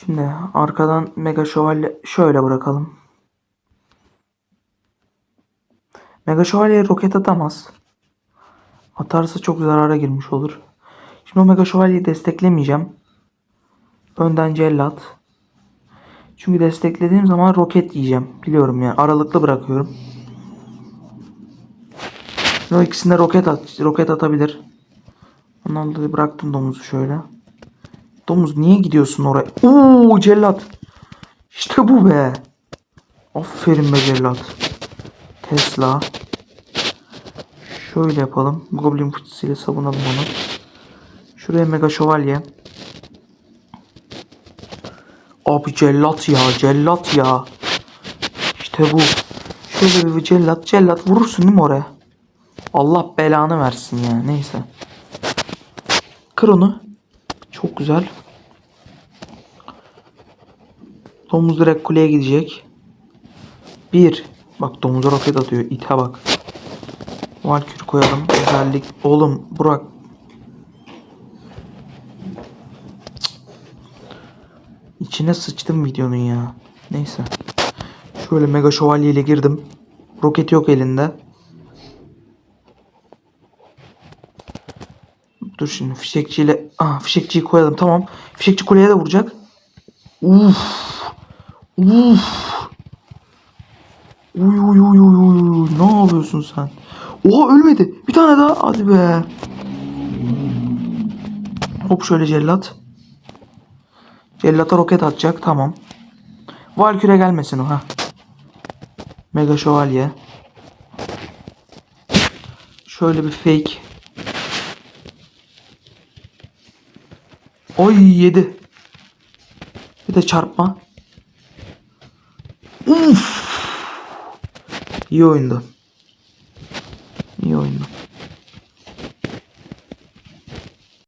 Şimdi arkadan Mega Şövalye şöyle bırakalım. Mega Şövalye roket atamaz. Atarsa çok zarara girmiş olur. Şimdi Mega Şövalyeyi desteklemeyeceğim. Önden cellat. Çünkü desteklediğim zaman roket yiyeceğim. Biliyorum yani. Aralıklı bırakıyorum. O ikisinde roket at, roket atabilir. Ondan dolayı bıraktım domuzu şöyle. Domuz niye gidiyorsun oraya? Oo cellat. İşte bu be. Aferin be cellat. Tesla. Şöyle yapalım. Goblin fıçısıyla savunalım onu. Şuraya mega şövalye. Abi cellat ya cellat ya. İşte bu. Şöyle bir cellat cellat vurursun değil mi oraya? Allah belanı versin ya neyse. Kır onu. Çok güzel. Domuz direkt kuleye gidecek. Bir. Bak domuza roket atıyor. İte bak. Valkür koyalım. Özellik. Oğlum Burak. İçine sıçtım videonun ya. Neyse. Şöyle mega şövalye ile girdim. Roket yok elinde. Dur şimdi fişekçiyle ah fişekçiyi koyalım tamam. Fişekçi kuleye de vuracak. Uf. Uf. Uy uy uy uy uy. Ne yapıyorsun sen? Oha ölmedi. Bir tane daha. Hadi be. Hop şöyle cellat. Cellata roket atacak. Tamam. Valküre gelmesin o ha. Mega şövalye. Şöyle bir fake. Oy yedi. Bir de çarpma. Uf. İyi oyundu. İyi oyundu.